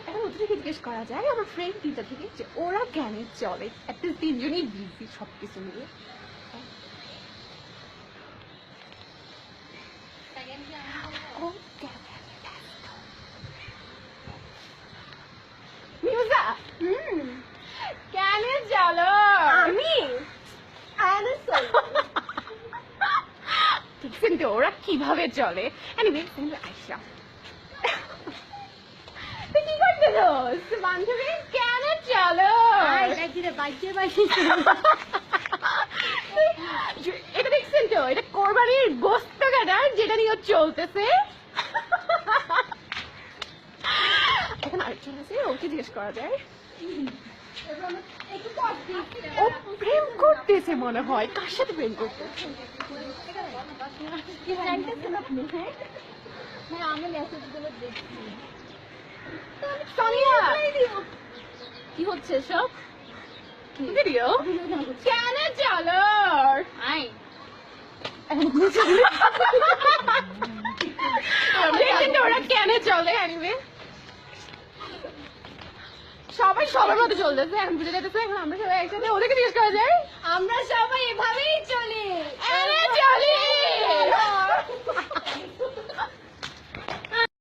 এখন ওদেরকে জিজ্ঞেস করা যায় আমার ফ্রেন্ড তিনটা থেকে যে ওরা কেন চলে? তিনজনই বিজি সব কিছু মিলে ও ক্যামেরাতে ব্যস্ত। মিউজা! হুম। কেন চলো আমি? দেখছেন তো ওরা কীভাবে চলে? এনিওয়ে আইসা তুই কি বান্ধবী কেন চলো? এটা দেখছেন তো এটা কোরবানির গোস্ত কাটা যেটা নিয়ে চলতেছে। এখন আরেকজন আছে ওকে জিজ্ঞেস করা যায়। ও প্রেম করতেছে মনে হয় কার সাথে প্রেম করতেছে? হ্যাঁ আমি মেসেজগুলো দেখছি। কি হচ্ছে সব ভিডিও কেন চলো আই। ওরা কেন চলে অ্যানিমে সবাই সবার মতো চলতেছে এখন এখন আমরা সবাই একসাথে ওদেরকে জিজ্ঞেস করা যায়। আমরা সবাই এভাবেই